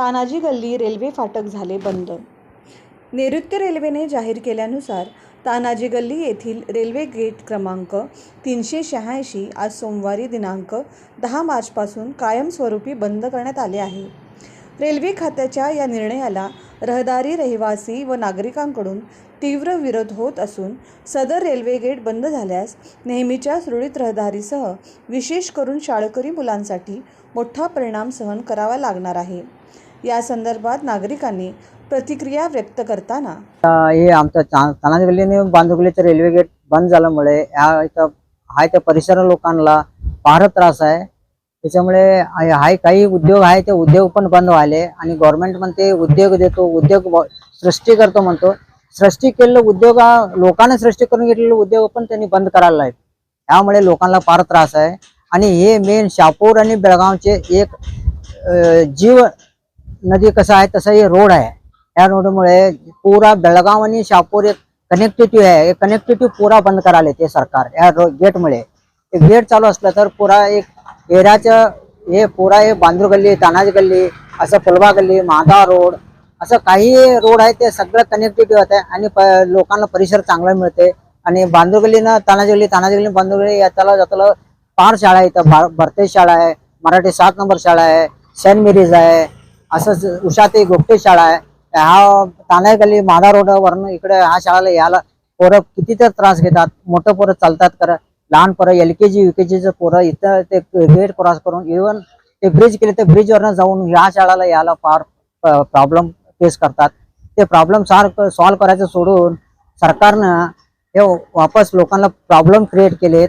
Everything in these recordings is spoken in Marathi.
तानाजी गल्ली रेल्वे फाटक झाले बंद. नैऋत्य रेल्वेने जाहीर केल्यानुसार तानाजी गल्ली येथील रेल्वे गेट क्रमांक तीनशे शहाऐंशी आज सोमवारी दिनांक दहा मार्चपासून कायमस्वरूपी बंद करण्यात आले आहे. रेल्वे खात्याच्या या निर्णयाला रहदारी रहिवासी व नागरिकांकडून तीव्र विरोध होत असून सदर रेल्वे गेट बंद झाल्यास नेहमीच्या सुरळीत रहदारीसह विशेष करून शाळकरी मुलांसाठी मोठा परिणाम सहन करावा लागणार आहे. या संदर्भात नागरिकांनी प्रतिक्रिया व्यक्त करताना हे आमच्या ता- तानाजी गल्लीने बांधुगलीचं रेल्वे गेट बंद झाल्यामुळे ह्या इथं हाय त्या परिसर लोकांना फार त्रास आहे. त्याच्यामुळे हाय काही उद्योग आहे ते उद्योग पण बंद व्हायले आणि गव्हर्नमेंट म्हणते उद्योग देतो उद्योग सृष्टी करतो म्हणतो. सृष्टी केलेलं उद्योग हा लोकांना सृष्टी करून घेतलेले उद्योग पण त्यांनी बंद करायला आहेत. त्यामुळे लोकांना फार त्रास आहे. आणि हे मेन शापूर आणि बेळगावचे एक जीव नदी कसं आहे तसं हे रोड आहे. या रोडमुळे पुरा बेळगाव आणि शापूर एक कनेक्टिव्हिटी आहे. कनेक्टिव्हिटी पुरा बंद करायला ते सरकार या गेटमुळे गेट चालू असलं तर पुरा एक एरियाचं हे पुरा हे बांद्रू गल्ली तानाजी गल्ली असं फुलबा गल्ली माधा रोड असं काही रोड आहे ते सगळं कनेक्टिव्हिटी होत आहे आणि लोकांना परिसर चांगला मिळते आणि बांद्रू गल्लीनं तानाजी गल्ली तानाजी गल्ली बांद्रू गल्ली याच्याला जाताला फार शाळा आहे इथं भरते शाळा आहे मराठी सात नंबर शाळा आहे सेंट मेरीज आहे असंच उषाते गोपटे शाळा आहे. हा तानाई माधा रोड वरनं इकडे ह्या शाळेला यायला पोरं किती तर त्रास घेतात. मोठं पोरं चालतात कर लहान पोरं एल के जी यू के जीचं पोरं इथं ते गेट क्रॉस करून इव्हन ते ब्रिज केले ते ब्रिजवरनं जाऊन ह्या शाळेला यायला फार प्रॉब्लेम फेस करतात. ते प्रॉब्लेम सार सॉल्व करायचं सोडून सरकारनं हे वापस लोकांना प्रॉब्लेम क्रिएट केलेत.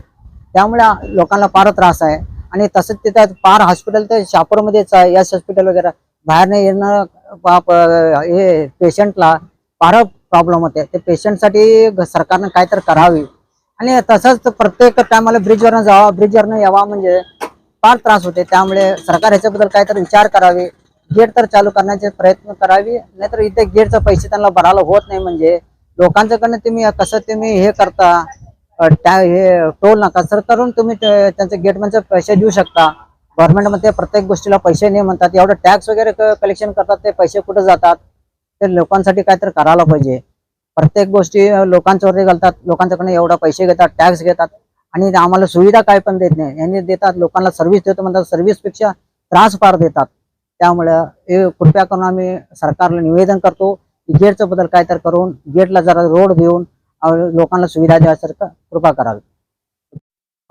त्यामुळे लोकांना फार त्रास आहे. आणि तसंच तिथं फार हॉस्पिटल तर शापूरमध्येच आहे. यश हॉस्पिटल वगैरे. बाहेरनं येणं हे पेशंटला फार प्रॉब्लेम होते. ते पेशंटसाठी सरकारनं काहीतरी करावी. आणि तसंच प्रत्येक टायमाला ब्रिजवरनं जावा ब्रिजवरनं यावा म्हणजे फार त्रास होते. त्यामुळे सरकार ह्याच्याबद्दल काहीतरी विचार करावे. गेट तर चालू करण्याचे प्रयत्न करावे. नाहीतर इथे गेटचे पैसे त्यांना भरायला होत नाही म्हणजे लोकांच्याकडनं तुम्ही कसं तुम्ही हे करता त्या हे टोल नका. सर करून तुम्ही त्यांच्या त्यांचे गेटमॅनचे पैसे देऊ शकता. गव्हर्नमेंटमध्ये प्रत्येक गोष्टीला पैसे नाही म्हणतात. एवढं टॅक्स वगैरे कलेक्शन करतात ते पैसे कुठे जातात? ते लोकांसाठी काहीतरी करायला पाहिजे. प्रत्येक गोष्टी लोकांच्यावरती घालतात. लोकांच्याकडनं एवढा पैसे घेतात टॅक्स घेतात. आणि आम्हाला सुविधा काय पण देत नाही. यांनी देतात लोकांना सर्व्हिस देतो म्हणतात. सर्व्हिसपेक्षा त्रास फार देतात. त्यामुळं हे कृपया करून आम्ही सरकारला निवेदन करतो की गेटचं बदल काय तर करून गेटला जरा रोड देऊन लोकांना सुविधा द्यासारखं कृपा करावी.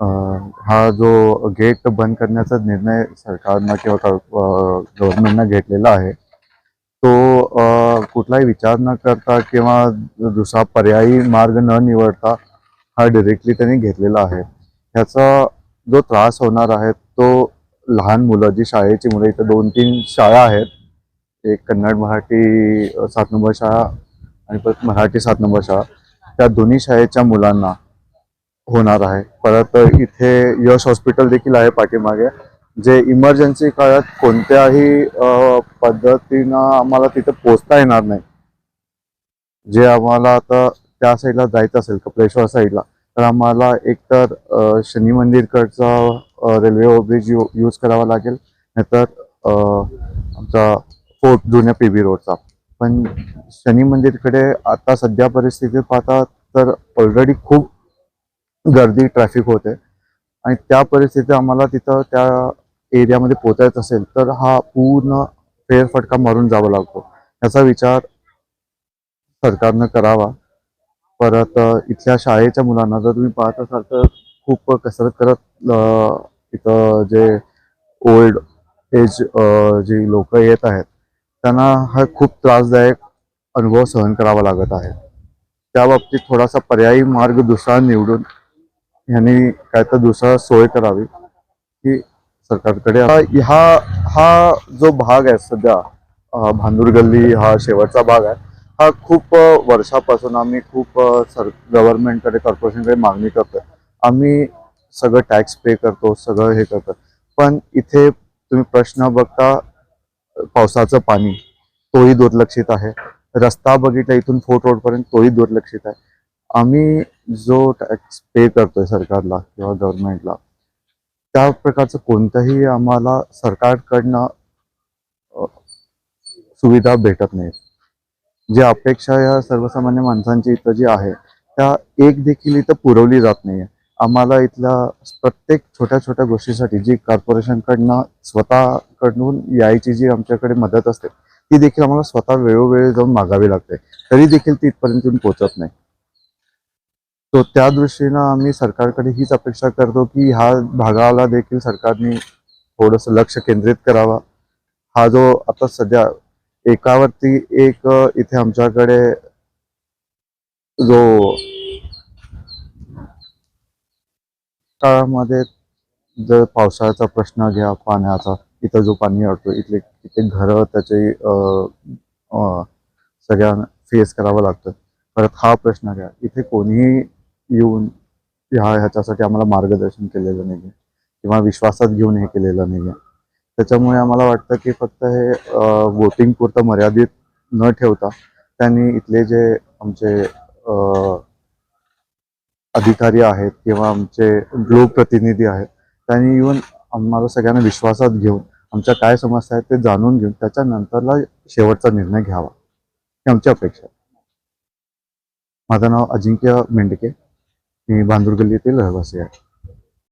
हा जो गेट बंद करण्याचा निर्णय सरकारनं किंवा गव्हर्नमेंटनं घेतलेला आहे तो कुठलाही विचार न करता किंवा दुसरा पर्यायी मार्ग न निवडता हा डिरेक्टली त्यांनी घेतलेला आहे. ह्याचा जो त्रास होणार आहे तो लहान मुलं जी शाळेची मुलं इथं दोन तीन शाळा आहेत. एक कन्नड मराठी सात नंबर शाळा आणि परत मराठी सात नंबर शाळा. त्या दोन्ही शाळेच्या मुलांना होणार आहे. परत इथे यश हॉस्पिटल देखील आहे पाठीमागे. जे इमर्जन्सी काळात कोणत्याही पद्धतीनं आम्हाला तिथे पोचता येणार नाही. जे आम्हाला आता त्या साईडला जायचं असेल कपलेश्वर साईडला तर आम्हाला एकतर शनी मंदिरकडचा रेल्वे ओव्हरब्रिज यू यूज करावा लागेल. नाहीतर आमचा फोर्ट जुन्या पी बी रोडचा. पण शनी मंदिरकडे आता सध्या परिस्थितीत पाहता तर ऑलरेडी खूप गर्दी ट्रॅफिक होते. आणि त्या परिस्थितीत आम्हाला तिथं त्या एरियामध्ये पोचायचं असेल तर हा पूर्ण फेरफटका मारून जावा लागतो. याचा विचार सरकारनं करावा. परत इथल्या शाळेच्या मुलांना जर तुम्ही पाहत असाल तर खूप कसरत करत इथं जे ओल्ड एज जी लोक येत आहेत त्यांना हा खूप त्रासदायक अनुभव सहन करावा लागत आहे. त्या बाबतीत थोडासा पर्यायी मार्ग दुसरा निवडून ह्यांनी काय तर दुसरा सोय करावी की सरकारकडे ह्या हा जो भाग आहे सध्या भांदूर गल्ली हा शेवटचा भाग आहे. हा खूप वर्षापासून आम्ही खूप सर गव्हर्नमेंटकडे कॉर्पोरेशनकडे मागणी करतो आम्ही सगळं टॅक्स पे करतो सगळं हे करतो पण इथे तुम्ही प्रश्न बघता पावसाचं पाणी तोही दुर्लक्षित आहे. रस्ता बघितला इथून फोर्ट रोडपर्यंत तोही दुर्लक्षित आहे. आम्ही जो टॅक्स पे करतोय सरकारला किंवा गव्हर्नमेंटला त्या प्रकारचं कोणतंही आम्हाला सरकारकडनं सुविधा भेटत नाहीत. जी अपेक्षा या सर्वसामान्य माणसांची इथं जी आहे त्या एक देखील इथं पुरवली जात नाही आम्हाला इथल्या प्रत्येक छोट्या छोट्या गोष्टीसाठी जी कॉर्पोरेशनकडनं स्वतःकडून यायची जी आमच्याकडे मदत असते ती देखील आम्हाला स्वतः वेळोवेळी जाऊन मागावी लागते. तरी देखील ती इथपर्यंत येऊन पोहोचत नाही. तो त्या दृष्टीनं आम्ही सरकारकडे हीच अपेक्षा करतो की ह्या भागाला देखील सरकारने थोडंसं लक्ष केंद्रित करावा. हा जो आता सध्या एकावरती एक इथे आमच्याकडे जो काळामध्ये जर पावसाळ्याचा प्रश्न घ्या पाण्याचा इथं जो पाणी अडतो इथले इथे घरं त्याचे सगळ्यांना फेस करावं लागतं. परत हा प्रश्न घ्या. इथे कोणीही येऊन ह्या ह्याच्यासाठी आम्हाला मार्गदर्शन केलेलं नाही किंवा विश्वासात घेऊन हे केलेलं नाही त्याच्यामुळे आम्हाला वाटतं की फक्त हे वोटिंग पुरतं मर्यादित न ठेवता त्यांनी इथले जे आमचे अधिकारी आहेत किंवा आमचे लोकप्रतिनिधी आहेत त्यांनी येऊन आम्हाला सगळ्यांना विश्वासात घेऊन आमच्या काय समस्या आहेत ते जाणून घेऊन त्याच्यानंतरला शेवटचा निर्णय घ्यावा ही आमची अपेक्षा आहे. माझं नाव अजिंक्य मेंढके मी भांदूर गल्लीतील रहिवासी आहे.